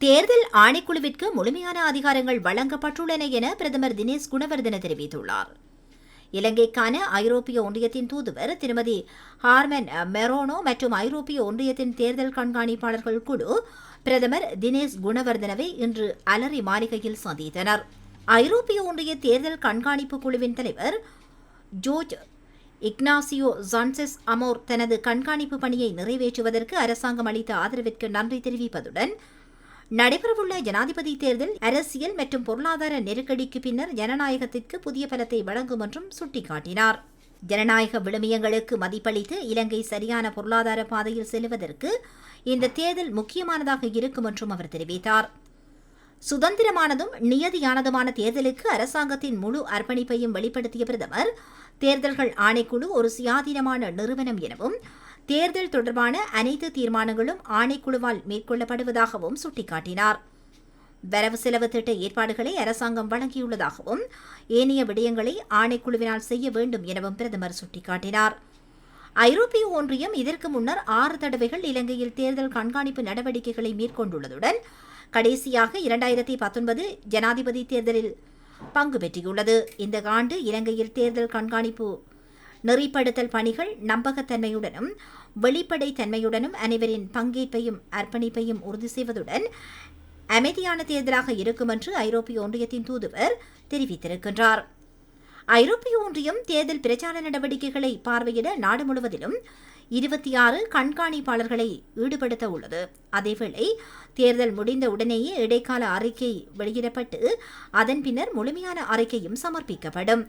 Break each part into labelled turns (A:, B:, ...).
A: தேர்தல் ஆணைக்குழுவிற்கு முழுமையான அதிகாரங்கள் வழங்கப்பட்டுள்ளன என பிரதமர் தினேஷ் குணவர்தன தெரிவித்துள்ளார். இலங்கைக்கான ஐரோப்பிய ஒன்றியத்தின் தூதுவர் திருமதி ஹார்மன் மெரோனோ மற்றும் ஐரோப்பிய ஒன்றியத்தின் தேர்தல் கண்காணிப்பாளர்கள் குழு பிரதமர் தினேஷ் குணவர்தனவை இன்று அலரி மாளிகையில் சந்தித்தனர். ஐரோப்பிய ஒன்றிய தேர்தல் கண்காணிப்பு குழுவின் தலைவர் ஜோர்ஜ் இக்னாசியோ ஜான்செஸ் அமோர் தனது கண்காணிப்பு பணியை நிறைவேற்றுவதற்கு அரசாங்கம் அளித்த ஆதரவிற்கு நன்றி தெரிவிப்பதுடன் நடைபெறவுள்ள ஜனாதிபதி தேர்தல் அரசியல் மற்றும் பொருளாதார நெருக்கடிக்கு பின்னர் ஜனநாயகத்திற்கு புதிய பலத்தை வழங்கும் என்றும் சுட்டிக்காட்டினார். ஜனநாயக விழுமியங்களுக்கு மதிப்பளித்து இலங்கை சரியான பொருளாதார பாதையில் செல்வதற்கு இந்த தேர்தல் முக்கியமானதாக இருக்கும் என்றும் அவர் தெரிவித்தார். சுதந்திரமானதும் நியதியானதுமான தேர்தலுக்கு அரசாங்கத்தின் முழு அர்ப்பணிப்பையும் வெளிப்படுத்திய பிரதமர் தேர்தல்கள் ஆணைக்குழு ஒரு சுயாதீனமான நிறுவனம் எனவும் தேர்தல் தொடர்பான அனைத்து தீர்மானங்களும் ஆணைக்குழுவால் மேற்கொள்ளப்படுவதாகவும் சுட்டிக்காட்டினார். வரவு செலவு திட்ட ஏற்பாடுகளை அரசாங்கம் வழங்கியுள்ளதாகவும் ஏனைய விடயங்களை ஆணைக்குழுவினால் செய்ய வேண்டும் எனவும் பிரதமர் சுட்டிக்காட்டினார். ஐரோப்பிய ஒன்றியம் இதற்கு முன்னர் ஆறு தடவைகள் இலங்கையில் தேர்தல் கண்காணிப்பு நடவடிக்கைகளை மேற்கொண்டுள்ளதுடன் கடைசியாக இரண்டாயிரத்தி பத்தொன்பது ஜனாதிபதி தேர்தலில் பங்கு பெற்றியுள்ளது இந்த ஆண்டு இலங்கையில் தேர்தல் கண்காணிப்பு நெறிப்படுத்தல் பணிகள் நம்பகத்தன்மையுடனும் வெளிப்படைத்தன்மையுடனும் அனைவரின் பங்கேற்பையும் அர்ப்பணிப்பையும் உறுதி செய்வதுடன் அமைதியான தேர்தலாக இருக்கும் என்று ஐரோப்பிய ஒன்றியத்தின் தூதுவர் தெரிவித்திருக்கின்றார். ஐரோப்பிய ஒன்றியம் தேர்தல் பிரச்சார நடவடிக்கைகளை பார்வையிட நாடு முழுவதிலும் இருபத்தி ஆறு கண்காணிப்பாளர்களை ஈடுபடுத்த உள்ளது. அதேவேளை தேர்தல் முடிந்த உடனேயே இடைக்கால அறிக்கை வெளியிடப்பட்டு அதன் பின்னர் முழுமையான அறிக்கையும் சமர்ப்பிக்கப்படும்.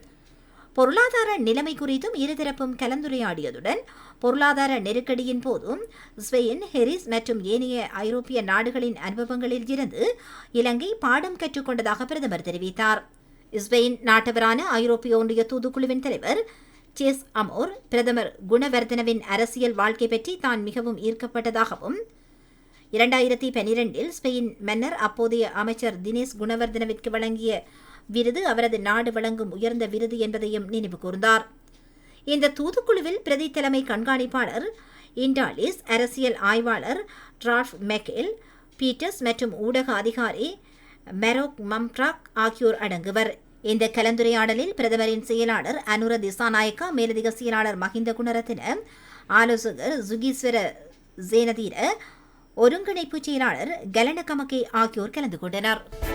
A: பொருளாதார நிலைமை குறித்தும் இருதரப்பும் கலந்துரையாடியதுடன் பொருளாதார நெருக்கடியின் போதும் ஸ்பெயின் ஹெரிஸ் மற்றும் ஏனைய ஐரோப்பிய நாடுகளின் அனுபவங்களில் இருந்து இலங்கை பாடம் கற்றுக்கொண்டதாக பிரதமர் தெரிவித்தார். ஸ்பெயின் நாட்டவரான ஐரோப்பிய ஒன்றிய தூதுக்குழுவின் தலைவர் சேஸ் அமோர் பிரதமர் குணவர்தனவின் அரசியல் வாழ்க்கை பற்றி தான் மிகவும் ஈர்க்கப்பட்டதாகவும் இரண்டாயிரத்தி பனிரெண்டில் ஸ்பெயின் மன்னர் அப்போதைய அமைச்சர் தினேஷ் குணவர்தனவிற்கு வழங்கிய விருது அவரது நாடு வழங்கும் உயர்ந்த விருது என்பதையும் நினைவு கூர்ந்தார். இந்த தூதுக்குழுவில் பிரதி தலைமை கண்காணிப்பாளர் இண்டாலிஸ் அரசியல் ஆய்வாளர் டிராஃப் மெக்கேல் பீட்டர்ஸ் மற்றும் ஊடக அதிகாரி மெரோக் மம்ட்ராக் ஆகியோர் அடங்குவர். இந்த கலந்துரையாடலில் பிரதமரின் செயலாளர் அனுர திசாநாயக்கா மேலதிக செயலாளர் மஹிந்த குணரத்தின ஆலோசகர் சுகீஸ்வர சேனதீர ஒருங்கிணைப்பு செயலாளர் கலன கமகே ஆகியோர் கலந்து கொண்டனர்.